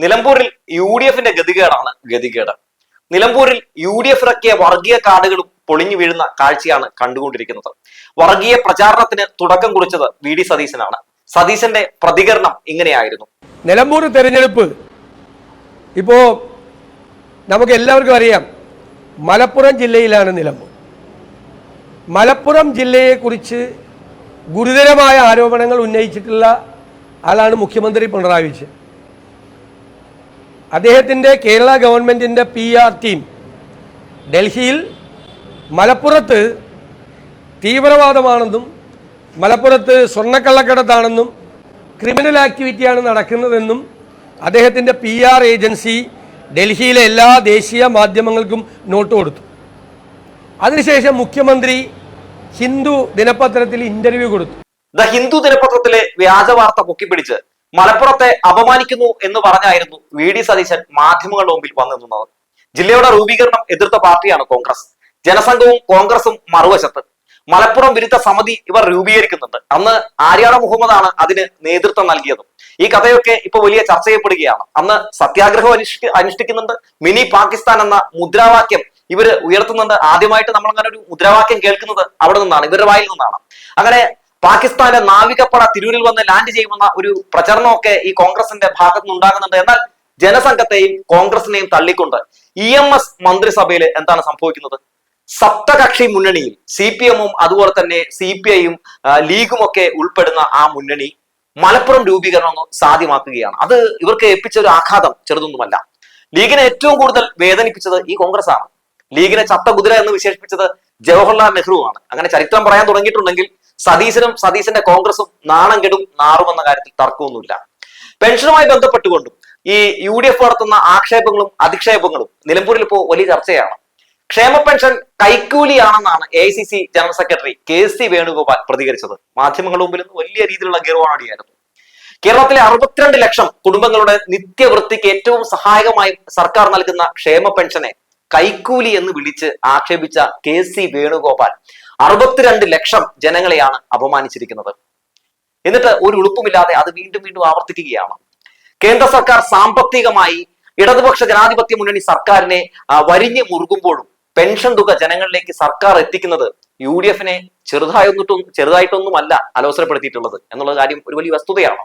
നിലമ്പൂരിൽ U D എഫിന്റെ ഗതികേടാണ് ഗതികേട്. നിലമ്പൂരിൽ യു ഡി എഫ് ഇറക്കിയ വർഗീയ കാർഡുകളും പൊളിഞ്ഞു വീഴുന്ന കാഴ്ചയാണ് കണ്ടുകൊണ്ടിരിക്കുന്നത്. വർഗീയ പ്രചാരണത്തിന് തുടക്കം കുറിച്ചത് വി ഡി സതീശനാണ്. സതീശന്റെ പ്രതികരണം ഇങ്ങനെയായിരുന്നു. നിലമ്പൂർ തെരഞ്ഞെടുപ്പ്. ഇപ്പോ നമുക്ക് എല്ലാവർക്കും അറിയാം മലപ്പുറം ജില്ലയിലാണ് നിലമ്പൂർ. മലപ്പുറം ജില്ലയെക്കുറിച്ച് ഗുരുതരമായ ആരോപണങ്ങൾ ഉന്നയിച്ചിട്ടുള്ള ആളാണ് മുഖ്യമന്ത്രി പിണറായി വിജയൻ. അദ്ദേഹത്തിന്റെ കേരള ഗവൺമെന്റിന്റെ പി ആർ ടീം ഡൽഹിയിൽ മലപ്പുറത്ത് തീവ്രവാദമാണെന്നും മലപ്പുറത്ത് സ്വർണക്കള്ളക്കടത്താണെന്നും ക്രിമിനൽ ആക്ടിവിറ്റിയാണ് നടക്കുന്നതെന്നും അദ്ദേഹത്തിന്റെ പി ആർ ഏജൻസി ഡൽഹിയിലെ എല്ലാ ദേശീയ മാധ്യമങ്ങൾക്കും നോട്ട് കൊടുത്തു. അതിനുശേഷം മുഖ്യമന്ത്രി ഹിന്ദു ദിനപത്രത്തിൽ ഇന്റർവ്യൂ കൊടുത്തു. ദ ഹിന്ദു ദിനപത്രത്തിലെ വ്യാജ വാർത്ത പൊക്കിപ്പിടിച്ച് മലപ്പുറത്തെ അപമാനിക്കുന്നു എന്ന് പറഞ്ഞായിരുന്നു വി ഡി സതീശൻ മാധ്യമങ്ങളുടെ മുമ്പിൽ വന്നു നിന്നത്. ജില്ലയുടെ രൂപീകരണം എതിർത്ത പാർട്ടിയാണ് കോൺഗ്രസ്. ജനസംഘവും കോൺഗ്രസും മറുവശത്ത്. മലപ്പുറം വിരുദ്ധ സമിതി ഇവർ രൂപീകരിക്കുന്നുണ്ട്. അന്ന് ആര്യാട മുഹമ്മദാണ് അതിന് നേതൃത്വം നൽകിയത്. ഈ കഥയൊക്കെ ഇപ്പൊ വലിയ ചർച്ച ചെയ്യപ്പെടുകയാണ്. അന്ന് സത്യാഗ്രഹം അനുഷ്ഠി അനുഷ്ഠിക്കുന്നുണ്ട്. മിനി പാകിസ്ഥാൻ എന്ന മുദ്രാവാക്യം ഇവർ ഉയർത്തുന്നുണ്ട്. ആദ്യമായിട്ട് നമ്മൾ അങ്ങനെ ഒരു മുദ്രാവാക്യം കേൾക്കുന്നത് അവിടെ നിന്നാണ് ഇവരുടെ വായിൽ നിന്നാണ്. അങ്ങനെ പാകിസ്ഥാന്റെ നാവികപ്പട തിരൂരിൽ വന്ന് ലാൻഡ് ചെയ്യുമെന്ന ഒരു പ്രചരണമൊക്കെ ഈ കോൺഗ്രസിന്റെ ഭാഗത്ത് നിന്ന് ഉണ്ടാകുന്നുണ്ട് എന്നാൽ ജനസംഘത്തെയും കോൺഗ്രസിനെയും തള്ളിക്കൊണ്ട് ഇ എം എസ് മന്ത്രിസഭയിൽ എന്താണ് സംഭവിക്കുന്നത്? സപ്തകക്ഷി മുന്നണിയിൽ സി പി എമ്മും അതുപോലെ തന്നെ സി പി ഐയും ലീഗും ഒക്കെ ഉൾപ്പെടുന്ന ആ മുന്നണി മലപ്പുറം രൂപീകരണം സാധ്യമാക്കുകയാണ്. അത് ഇവർക്ക് ഏൽപ്പിച്ച ഒരു ആഘാതം ചെറുതൊന്നുമല്ല. ലീഗിനെ ഏറ്റവും കൂടുതൽ വേദനിപ്പിച്ചത് ഈ കോൺഗ്രസ് ആണ് ലീഗിനെ ചത്ത കുതിര എന്ന് വിശേഷിപ്പിച്ചത് ജവഹർലാൽ നെഹ്റുവാണ്. അങ്ങനെ ചരിത്രം പറയാൻ തുടങ്ങിയിട്ടുണ്ടെങ്കിൽ സതീശനും സതീശന്റെ കോൺഗ്രസും നാണം കെടും നാറുമെന്ന കാര്യത്തിൽ തർക്കമൊന്നുമില്ല. പെൻഷനുമായി ബന്ധപ്പെട്ടുകൊണ്ടും ഈ യു ഡി എഫ് നടത്തുന്ന ആക്ഷേപങ്ങളും അധിക്ഷേപങ്ങളും നിലമ്പൂരിൽ ഇപ്പോൾ വലിയ ചർച്ചയാണ്. ക്ഷേമ pension കൈക്കൂലിയാണെന്നാണ് A C C general secretary K C Venugopal പ്രതികരിച്ചത്. മാധ്യമങ്ങളുടെ മുമ്പിൽ നിന്ന് വലിയ രീതിയിലുള്ള ഗർവാടിയായിരുന്നു കേരളത്തിലെ അറുപത്തിരണ്ട് ലക്ഷം കുടുംബങ്ങളുടെ നിത്യവൃത്തിക്ക് ഏറ്റവും സഹായകമായി സർക്കാർ നൽകുന്ന ക്ഷേമ പെൻഷനെ കൈക്കൂലി എന്ന് വിളിച്ച് ആക്ഷേപിച്ച കെ സി വേണുഗോപാൽ അറുപത്തിരണ്ട് ലക്ഷം ജനങ്ങളെയാണ് അപമാനിച്ചിരിക്കുന്നത്. എന്നിട്ട് ഒരു ഉളുപ്പുമില്ലാതെ അത് വീണ്ടും വീണ്ടും ആവർത്തിക്കുകയാണ്. കേന്ദ്ര സർക്കാർ സാമ്പത്തികമായി ഇടതുപക്ഷ ജനാധിപത്യ മുന്നണി സർക്കാരിനെ വരിഞ്ഞ് മുറുകുമ്പോഴും പെൻഷൻ തുക ജനങ്ങളിലേക്ക് സർക്കാർ എത്തിക്കുന്നത് യു ഡി എഫിനെ ചെറുതായൊന്നിട്ടും ചെറുതായിട്ടൊന്നുമല്ല അലോസരപ്പെടുത്തിയിട്ടുള്ളത് എന്നുള്ള കാര്യം ഒരു വലിയ വസ്തുതയാണ്.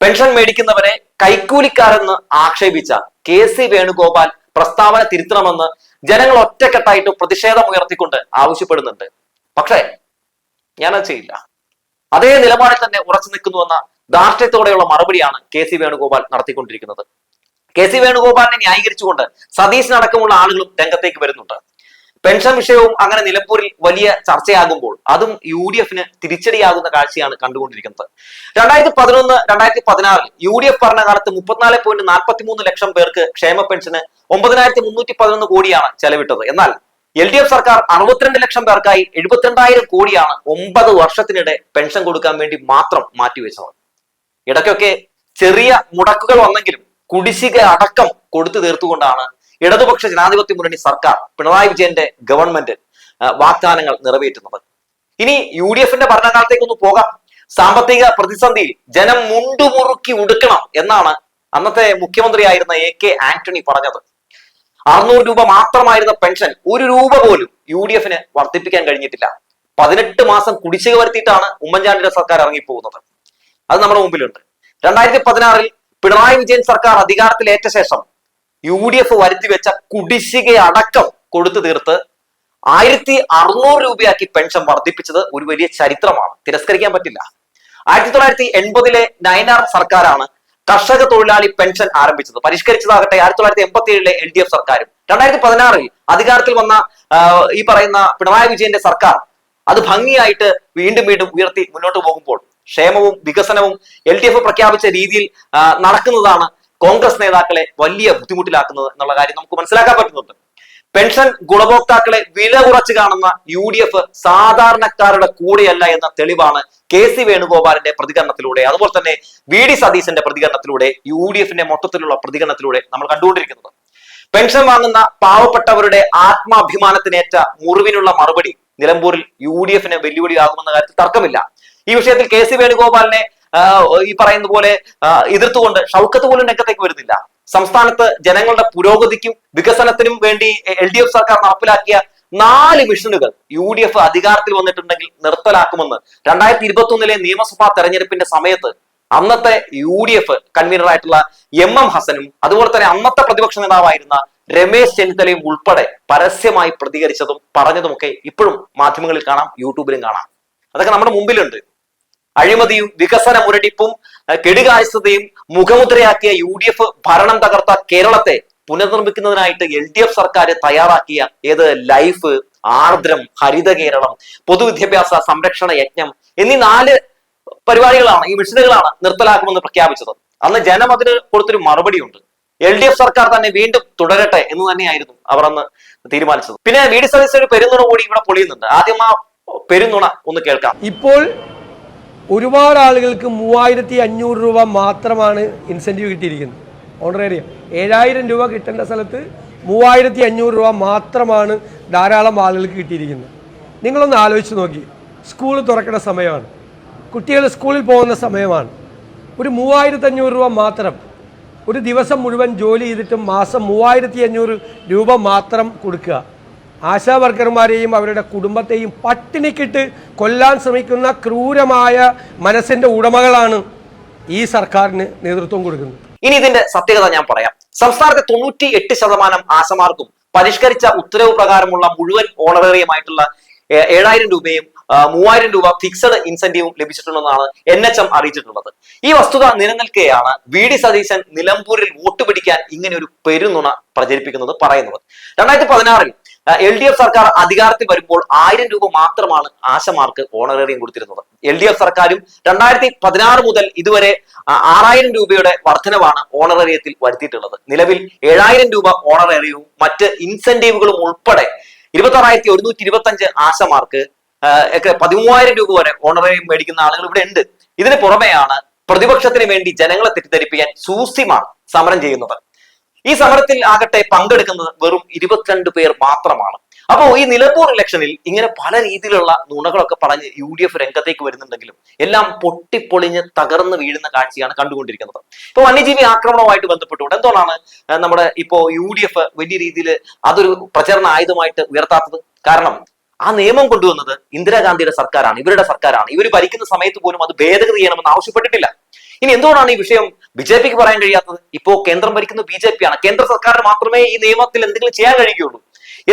പെൻഷൻ മേടിക്കുന്നവരെ കൈക്കൂലിക്കാരെന്ന് ആക്ഷേപിച്ച കെ സി വേണുഗോപാൽ പ്രസ്താവന തിരുത്തണമെന്ന് ജനങ്ങൾ ഒറ്റക്കെട്ടായിട്ട് പ്രതിഷേധം ഉയർത്തിക്കൊണ്ട് ആവശ്യപ്പെടുന്നുണ്ട്. പക്ഷേ ഞാനത് ചെയ്യില്ല. അതേ നിലപാടിൽ തന്നെ ഉറച്ചു നിൽക്കുന്നുവെന്ന ധാർഷ്ട്യത്തോടെയുള്ള മറുപടിയാണ് കെ സി വേണുഗോപാൽ നടത്തിക്കൊണ്ടിരിക്കുന്നത്. കെ സി വേണുഗോപാലിനെ ന്യായീകരിച്ചുകൊണ്ട് സതീശനടക്കമുള്ള ആളുകളും രംഗത്തേക്ക് വരുന്നുണ്ട്. പെൻഷൻ വിഷയവും അങ്ങനെ നിലമ്പൂരിൽ വലിയ ചർച്ചയാകുമ്പോൾ അതും യു ഡി എഫിന് തിരിച്ചടിയാകുന്ന കാഴ്ചയാണ് കണ്ടുകൊണ്ടിരിക്കുന്നത്. രണ്ടായിരത്തി പതിനൊന്ന് രണ്ടായിരത്തി പതിനാറിൽ യു ഡി എഫ് ഭരണകാലത്ത് മുപ്പത്തിനാല് പോയിന്റ് നാൽപ്പത്തി മൂന്ന് ലക്ഷം പേർക്ക് ക്ഷേമ പെൻഷന് ഒമ്പതിനായിരത്തി മുന്നൂറ്റി പതിനൊന്ന് കോടിയാണ് ചെലവിട്ടത്. എന്നാൽ എൽ ഡി എഫ് സർക്കാർ അറുപത്തിരണ്ട് ലക്ഷം പേർക്കായി എഴുപത്തിരണ്ടായിരം കോടിയാണ് ഒമ്പത് വർഷത്തിനിടെ പെൻഷൻ കൊടുക്കാൻ വേണ്ടി മാത്രം മാറ്റിവെച്ചത്. ഇടയ്ക്കൊക്കെ ചെറിയ മുടക്കുകൾ വന്നെങ്കിലും കുടിശ്ശിക അടക്കം കൊടുത്തു തീർത്തുകൊണ്ടാണ് ഇടതുപക്ഷ ജനാധിപത്യ മുന്നണി സർക്കാർ പിണറായി വിജയന്റെ ഗവൺമെന്റ് വാഗ്ദാനങ്ങൾ നിറവേറ്റുന്നത്. ഇനി യു ഡി എഫിന്റെ ഭരണകാലത്തേക്കൊന്ന് പോകാം. സാമ്പത്തിക പ്രതിസന്ധിയിൽ ജനം മുണ്ടുമുറുക്കി ഉടുക്കണം എന്നാണ് അന്നത്തെ മുഖ്യമന്ത്രിയായിരുന്ന എ കെ ആന്റണി പറഞ്ഞത്. അറുന്നൂറ് രൂപ മാത്രമായിരുന്ന പെൻഷൻ ഒരു രൂപ പോലും യു ഡി എഫിന് വർദ്ധിപ്പിക്കാൻ കഴിഞ്ഞിട്ടില്ല. പതിനെട്ട് മാസം കുടിശ്ശിക വരുത്തിയിട്ടാണ് ഉമ്മൻചാണ്ടിയുടെ സർക്കാർ ഇറങ്ങിപ്പോകുന്നത്. അത് നമ്മുടെ മുമ്പിലുണ്ട്. രണ്ടായിരത്തി പതിനാറിൽ പിണറായി വിജയൻ സർക്കാർ അധികാരത്തിലേറ്റ ശേഷം യു ഡി എഫ് വരുത്തി വെച്ച കുടിശ്ശിക അടക്കം കൊടുത്തു തീർത്ത് ആയിരത്തി അറുന്നൂറ് രൂപയാക്കി പെൻഷൻ വർദ്ധിപ്പിച്ചത് ഒരു വലിയ ചരിത്രമാണ്. തിരസ്കരിക്കാൻ പറ്റില്ല. ആയിരത്തി തൊള്ളായിരത്തി എൺപതിലെ നയനാർ സർക്കാരാണ് കർഷക തൊഴിലാളി പെൻഷൻ ആരംഭിച്ചത്. പരിഷ്കരിച്ചതാകട്ടെ ആയിരത്തി തൊള്ളായിരത്തി എൺപത്തി ഏഴിലെ എൽ ഡി എഫ് സർക്കാരും. രണ്ടായിരത്തി പതിനാറിൽ അധികാരത്തിൽ വന്ന ഈ പറയുന്ന പിണറായി വിജയന്റെ സർക്കാർ അത് ഭംഗിയായിട്ട് വീണ്ടും വീണ്ടും ഉയർത്തി മുന്നോട്ട് പോകുമ്പോൾ ക്ഷേമവും വികസനവും എൽ ഡി എഫ് പ്രഖ്യാപിച്ച രീതിയിൽ നടക്കുന്നതാണ് കോൺഗ്രസ് നേതാക്കളെ വലിയ ബുദ്ധിമുട്ടിലാക്കുന്നത് എന്നുള്ള കാര്യം നമുക്ക് മനസ്സിലാക്കാൻ പറ്റുന്നുണ്ട്. പെൻഷൻ ഗുണഭോക്താക്കളെ വില കുറച്ച് കാണുന്ന യു ഡി എഫ് സാധാരണക്കാരുടെ കൂടെയല്ല എന്ന തെളിവാണ് കെ സി വേണുഗോപാലിന്റെ പ്രതികരണത്തിലൂടെ. അതുപോലെ തന്നെ വി ഡി സതീശന്റെ പ്രതികരണത്തിലൂടെ യു ഡി എഫിന്റെ മൊത്തത്തിലുള്ള പ്രതികരണത്തിലൂടെ നമ്മൾ കണ്ടുകൊണ്ടിരിക്കുന്നത്. പെൻഷൻ വാങ്ങുന്ന പാവപ്പെട്ടവരുടെ ആത്മാഭിമാനത്തിനേറ്റ മുറിവിനുള്ള മറുപടി നിലമ്പൂരിൽ യു ഡി എഫിന് വെല്ലുവിളിയാകുമെന്ന കാര്യത്തിൽ തർക്കമില്ല. ഈ വിഷയത്തിൽ കെ സി വേണുഗോപാലിനെ ഈ പറയുന്ന പോലെ എതിർത്തുകൊണ്ട് ഷൗക്കത്ത് പോലും രംഗത്തേക്ക് വരുന്നില്ല. സംസ്ഥാനത്ത് ജനങ്ങളുടെ പുരോഗതിക്കും വികസനത്തിനും വേണ്ടി എൽ ഡി എഫ് സർക്കാർ നടപ്പിലാക്കിയ നാല് മിഷനുകൾ യു ഡി എഫ് അധികാരത്തിൽ വന്നിട്ടുണ്ടെങ്കിൽ നിർത്തലാക്കുമെന്ന്. രണ്ടായിരത്തി ഇരുപത്തി ഒന്നിലെ നിയമസഭാ തെരഞ്ഞെടുപ്പിന്റെ സമയത്ത് അന്നത്തെ യു ഡി എഫ് കൺവീനറായിട്ടുള്ള എം എം ഹസനും അതുപോലെ തന്നെ അന്നത്തെ പ്രതിപക്ഷ നേതാവായിരുന്ന രമേശ് ചെന്നിത്തലയും ഉൾപ്പെടെ പരസ്യമായി പ്രതികരിച്ചതും പറഞ്ഞതുമൊക്കെ ഇപ്പോഴും മാധ്യമങ്ങളിൽ കാണാം യൂട്യൂബിലും കാണാം. അതൊക്കെ നമ്മുടെ മുമ്പിലുണ്ട്. അഴിമതിയും വികസന മുരടിപ്പും കെടുകാര്യസ്ഥതയും മുഖമുദ്രയാക്കിയ യു ഡി എഫ് ഭരണം തകർത്ത കേരളത്തെ പുനർനിർമ്മിക്കുന്നതിനായിട്ട് എൽ ഡി എഫ് സർക്കാർ തയ്യാറാക്കിയ ഏത് ലൈഫ് ആർദ്രം ഹരിത കേരളം പൊതുവിദ്യാഭ്യാസ സംരക്ഷണ യജ്ഞം എന്നീ നാല് പരിപാടികളാണ് ഈ മിഷനുകളാണ് നിർത്തലാക്കുമെന്ന് പ്രഖ്യാപിച്ചത്. അന്ന് ജനം അതിന് കൊടുത്തൊരു മറുപടിയുണ്ട്. എൽ ഡി എഫ് സർക്കാർ തന്നെ വീണ്ടും തുടരട്ടെ എന്ന് തന്നെയായിരുന്നു അവർ അന്ന് തീരുമാനിച്ചത്. പിന്നെ വി ഡി സതീശൻ ഒരു പെരുന്നുണ കൂടി ഇവിടെ പൊളിയുന്നുണ്ട്. ആദ്യം ആ പെരുന്നുണ ഒന്ന് കേൾക്കാം. ഇപ്പോൾ ഒരുപാട് ആളുകൾക്ക് മൂവായിരത്തി അഞ്ഞൂറ് രൂപ മാത്രമാണ് ഇൻസെന്റീവ് കിട്ടിയിരിക്കുന്നത്. ഓണറേറിയം ഏഴായിരം രൂപ കിട്ടേണ്ട സ്ഥലത്ത് മൂവായിരത്തി അഞ്ഞൂറ് രൂപ മാത്രമാണ് ധാരാളം ആളുകൾക്ക് കിട്ടിയിരിക്കുന്നത്. നിങ്ങളൊന്ന് ആലോചിച്ച് നോക്കി. സ്കൂൾ തുറക്കുന്ന സമയമാണ്. കുട്ടികൾ സ്കൂളിൽ പോകുന്ന സമയമാണ്. ഒരു മൂവായിരത്തി അഞ്ഞൂറ് രൂപ മാത്രം ഒരു ദിവസം മുഴുവൻ ജോലി ചെയ്തിട്ടും മാസം മൂവായിരത്തി അഞ്ഞൂറ് രൂപ മാത്രം കൊടുക്കുക. ആശാ വർക്കർമാരെയും അവരുടെ കുടുംബത്തെയും പട്ടിണിക്കിട്ട് കൊല്ലാൻ ശ്രമിക്കുന്ന ക്രൂരമായ മനസ്സിന്റെ ഉടമകളാണ് ഈ സർക്കാരിന് നേതൃത്വം കൊടുക്കുന്നത്. ഇനി ഇതിന്റെ സത്യകഥ ഞാൻ പറയാം. സംസ്ഥാനത്തെ തൊണ്ണൂറ്റി എട്ട് ശതമാനം ആശമാർക്കും പരിഷ്കരിച്ച ഉത്തരവ് പ്രകാരമുള്ള മുഴുവൻ ഓണറേറിയമായിട്ടുള്ള ഏഴായിരം രൂപയും മൂവായിരം രൂപ ഫിക്സഡ് ഇൻസെന്റീവും ലഭിച്ചിട്ടുണ്ടെന്നാണ് എൻ എച്ച് എം അറിയിച്ചിട്ടുള്ളത്. ഈ വസ്തുത നിലനിൽക്കെയാണ് വി ഡി സതീശൻ നിലമ്പൂരിൽ വോട്ട് പിടിക്കാൻ ഇങ്ങനെ ഒരു പെരുന്നുണ പ്രചരിപ്പിക്കുന്നത് പറയുന്നത്. രണ്ടായിരത്തി പതിനാറിൽ എൽ ഡി എഫ് സർക്കാർ അധികാരത്തിൽ വരുമ്പോൾ ആയിരം രൂപ മാത്രമാണ് ആശമാർക്ക് ഓണറേറിയം കൊടുത്തിരുന്നത്. എൽ ഡി എഫ് സർക്കാരും രണ്ടായിരത്തി പതിനാറ് മുതൽ ഇതുവരെ ആറായിരം രൂപയുടെ വർധനവാണ് ഓണറേറിയത്തിൽ വരുത്തിയിട്ടുള്ളത്. നിലവിൽ ഏഴായിരം രൂപ ഓണറേറിയവും മറ്റ് ഇൻസെന്റീവുകളും ഉൾപ്പെടെ ഇരുപത്തി ആറായിരത്തി ഒരുന്നൂറ്റി ഇരുപത്തി അഞ്ച് ആശമാർക്ക് ഒക്കെ പതിമൂവായിരം രൂപ വരെ ഓണറേറിയം മേടിക്കുന്ന ആളുകൾ ഇവിടെ ഉണ്ട്. ഇതിന് പുറമെയാണ് പ്രതിപക്ഷത്തിന് വേണ്ടി ജനങ്ങളെ തെറ്റിദ്ധരിപ്പിക്കാൻ സൂസിമാർ സമരം ചെയ്യുന്നത്. ഈ സമരത്തിൽ ആകട്ടെ പങ്കെടുക്കുന്നത് വെറും ഇരുപത്തിരണ്ട് പേർ മാത്രമാണ്. അപ്പോ ഈ നിലമ്പൂർ ഇലക്ഷനിൽ ഇങ്ങനെ പല രീതിയിലുള്ള നുണകളൊക്കെ പറഞ്ഞ് യു ഡി എഫ് രംഗത്തേക്ക് വരുന്നുണ്ടെങ്കിലും എല്ലാം പൊട്ടിപ്പൊളിഞ്ഞ് തകർന്ന് വീഴുന്ന കാഴ്ചയാണ് കണ്ടുകൊണ്ടിരിക്കുന്നത്. ഇപ്പൊ വന്യജീവി ആക്രമണവുമായിട്ട് ബന്ധപ്പെട്ടുകൊണ്ട് എന്തുകൊണ്ടാണ് നമ്മുടെ ഇപ്പോ യു ഡി എഫ് വലിയ രീതിയിൽ അതൊരു പ്രചരണ ആയുധമായിട്ട് ഉയർത്താത്തത്? കാരണം ആ നിയമം കൊണ്ടുവന്നത് ഇന്ദിരാഗാന്ധിയുടെ സർക്കാരാണ് ഇവരുടെ സർക്കാരാണ്. ഇവർ ഭരിക്കുന്ന സമയത്ത് പോലും അത് ഭേദഗതി ചെയ്യണമെന്ന് ആവശ്യപ്പെട്ടിട്ടില്ല. ഇനി എന്തുകൊണ്ടാണ് ഈ വിഷയം ബി ജെ പിക്ക് പറയാൻ കഴിയാത്തത്? ഇപ്പോ കേന്ദ്രം ഭരിക്കുന്ന ബി ജെ പി ആണ്. കേന്ദ്ര സർക്കാരിന് മാത്രമേ ഈ നിയമത്തിൽ എന്തെങ്കിലും ചെയ്യാൻ കഴിയുകയുള്ളൂ.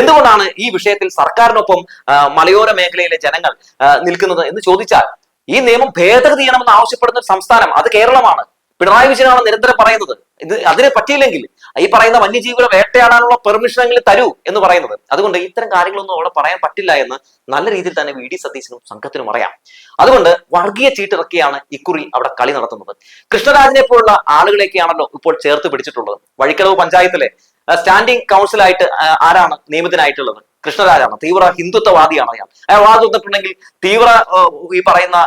എന്തുകൊണ്ടാണ് ഈ വിഷയത്തിൽ സർക്കാരിനൊപ്പം മലയോര മേഖലയിലെ ജനങ്ങൾ നിൽക്കുന്നത് എന്ന് ചോദിച്ചാൽ ഈ നിയമം ഭേദഗതി ചെയ്യണമെന്ന് ആവശ്യപ്പെടുന്ന ഒരു സംസ്ഥാനം അത് കേരളമാണ്. പിണറായി വിജയനാണ് നിരന്തരം പറയുന്നത്. ഇത് അതിനെ പറ്റിയില്ലെങ്കിൽ ഈ പറയുന്ന വന്യജീവികളെ വേട്ടയാടാനുള്ള പെർമിഷൻ പെർമിഷനെങ്കിലും തരൂ എന്ന് പറയുന്നത്. അതുകൊണ്ട് ഇത്തരം കാര്യങ്ങളൊന്നും അവിടെ പറയാൻ പറ്റില്ല എന്ന് നല്ല രീതിയിൽ തന്നെ വി ഡി സതീശനും സംഘത്തിനും അറിയാം. അതുകൊണ്ട് വർഗീയ ചീട്ടിറക്കിയാണ് ഇക്കുറി അവിടെ കളി നടത്തുന്നത്. കൃഷ്ണരാജിനെ പോലുള്ള ആളുകളെയൊക്കെയാണല്ലോ ഇപ്പോൾ ചേർത്ത് പിടിച്ചിട്ടുള്ളത്. വഴിക്കടവ് പഞ്ചായത്തിലെ സ്റ്റാൻഡിംഗ് കൗൺസിലായിട്ട് ആരാണ് നിയമിതനായിട്ടുള്ളത്? കൃഷ്ണരാജാണ് തീവ്ര ഹിന്ദുത്വവാദിയാണ് അയാൾ അയാൾ വാദം വന്നിട്ടുണ്ടെങ്കിൽ തീവ്ര ഈ പറയുന്ന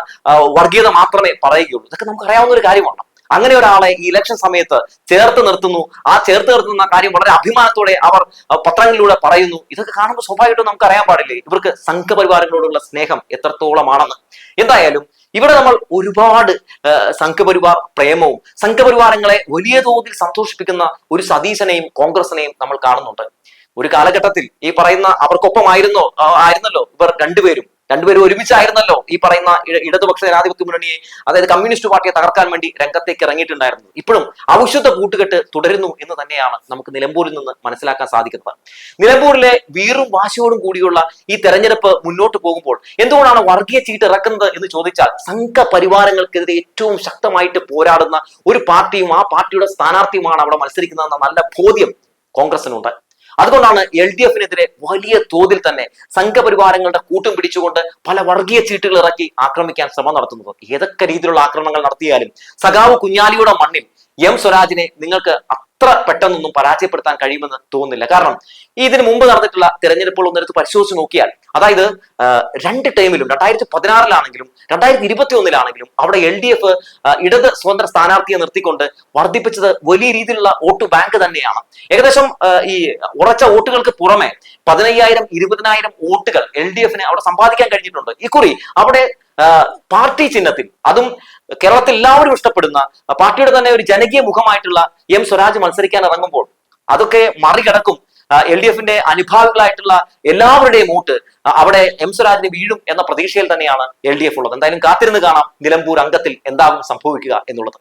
വർഗീയത മാത്രമേ പറയുകയുള്ളൂ. ഇതൊക്കെ നമുക്ക് അറിയാവുന്ന ഒരു കാര്യമാണ്. അങ്ങനെ ഒരാളെ ഈ ഇലക്ഷൻ സമയത്ത് ചേർത്ത് നിർത്തുന്നു. ആ ചേർത്ത് നിർത്തുന്ന കാര്യം വളരെ അഭിമാനത്തോടെ അവർ പത്രങ്ങളിലൂടെ പറയുന്നു. ഇതൊക്കെ കാണുമ്പോൾ സ്വാഭാവികമായിട്ടും നമുക്ക് അറിയാൻ പാടില്ലേ? ഇവർക്ക് സംഘപരിവാരങ്ങളോടുള്ള സ്നേഹം എത്രത്തോളമാണെന്ന്. എന്തായാലും ഇവിടെ നമ്മൾ ഒരുപാട് സംഘപരിവാർ പ്രേമവും സംഘപരിവാരങ്ങളെ വലിയ തോതിൽ സന്തോഷിപ്പിക്കുന്ന ഒരു സതീശനെയും കോൺഗ്രസിനെയും നമ്മൾ കാണുന്നുണ്ട്. ഒരു കാലഘട്ടത്തിൽ ഈ പറയുന്ന അവർക്കൊപ്പമായിരുന്നോ? ആയിരുന്നല്ലോ ഇവർ രണ്ടുപേരും. രണ്ടുപേരും ഒരുമിച്ചായിരുന്നല്ലോ ഈ പറയുന്ന ഇടതുപക്ഷ ജനാധിപത്യ മുന്നണിയെ അതായത് കമ്മ്യൂണിസ്റ്റ് പാർട്ടിയെ തകർക്കാൻ വേണ്ടി രംഗത്തേക്ക് ഇറങ്ങിയിട്ടുണ്ടായിരുന്നു. ഇപ്പോഴും ഔഷധ കൂട്ടുകെട്ട് തുടരുന്നു എന്ന് തന്നെയാണ് നമുക്ക് നിലമ്പൂരിൽ നിന്ന് മനസ്സിലാക്കാൻ സാധിക്കുന്നത്. നിലമ്പൂരിലെ വീറും വാശിയോടും കൂടിയുള്ള ഈ തെരഞ്ഞെടുപ്പ് മുന്നോട്ട് പോകുമ്പോൾ എന്തുകൊണ്ടാണ് വർഗീയ ചീട്ട് ഇറക്കുന്നത് എന്ന് ചോദിച്ചാൽ സംഘപരിവാരങ്ങൾക്കെതിരെ ഏറ്റവും ശക്തമായിട്ട് പോരാടുന്ന ഒരു പാർട്ടിയും ആ പാർട്ടിയുടെ സ്ഥാനാർത്ഥിയുമാണ് അവിടെ മത്സരിക്കുന്നതെന്ന നല്ല ബോധ്യം കോൺഗ്രസിനുണ്ട്. അതുകൊണ്ടാണ് എൽ ഡി എഫിനെതിരെ വലിയ തോതിൽ തന്നെ സംഘപരിവാരങ്ങളുടെ കൂട്ടും പിടിച്ചുകൊണ്ട് പല വർഗീയ ചീട്ടുകൾ ഇറക്കി ആക്രമിക്കാൻ ശ്രമം നടത്തുന്നത്. ഏതൊക്കെ രീതിയിലുള്ള ആക്രമണങ്ങൾ നടത്തിയാലും സഖാവ് കുഞ്ഞാലിയുടെ മണ്ണിൽ എം സ്വരാജിനെ നിങ്ങൾക്ക് അത്ര പെട്ടെന്നൊന്നും പരാജയപ്പെടുത്താൻ കഴിയുമെന്ന് തോന്നുന്നില്ല. കാരണം ഇതിന് മുമ്പ് നടന്നിട്ടുള്ള തെരഞ്ഞെടുപ്പുകൾ ഒന്നെടുത്ത് പരിശോധിച്ച് നോക്കിയാൽ അതായത് രണ്ട് ടൈമിലും രണ്ടായിരത്തി പതിനാറിലാണെങ്കിലും രണ്ടായിരത്തി ഇരുപത്തി ഒന്നിലാണെങ്കിലും അവിടെ എൽ ഡി എഫ് ഇടത് സ്വതന്ത്ര സ്ഥാനാർത്ഥിയെ നിർത്തിക്കൊണ്ട് വർദ്ധിപ്പിച്ചത് വലിയ രീതിയിലുള്ള വോട്ട് ബാങ്ക് തന്നെയാണ്. ഏകദേശം ഈ ഉറച്ച വോട്ടുകൾക്ക് പുറമെ പതിനയ്യായിരം ഇരുപതിനായിരം വോട്ടുകൾ എൽ ഡി എഫിന് അവിടെ സമ്പാദിക്കാൻ കഴിഞ്ഞിട്ടുണ്ട്. ഇക്കുറി അവിടെ പാർട്ടി ചിഹ്നത്തിൽ. അതും കേരളത്തിൽ എല്ലാവരും ഇഷ്ടപ്പെടുന്ന പാർട്ടിയുടെ തന്നെ ഒരു ജനകീയ മുഖമായിട്ടുള്ള എം സ്വരാജ് മത്സരിക്കാൻ ഇറങ്ങുമ്പോൾ അതൊക്കെ മറികടക്കും. എൽ ഡി എഫിന്റെ അനുഭാവികളായിട്ടുള്ള എല്ലാവരുടെയും വോട്ട് അവിടെ എം സ്വരാജിന് വീഴും എന്ന പ്രതീക്ഷയിൽ തന്നെയാണ് എൽ ഡി എഫ് ഉള്ളത്. എന്തായാലും കാത്തിരുന്ന് കാണാം നിലമ്പൂർ അംഗത്തിൽ എന്താകും സംഭവിക്കുക എന്നുള്ളത്.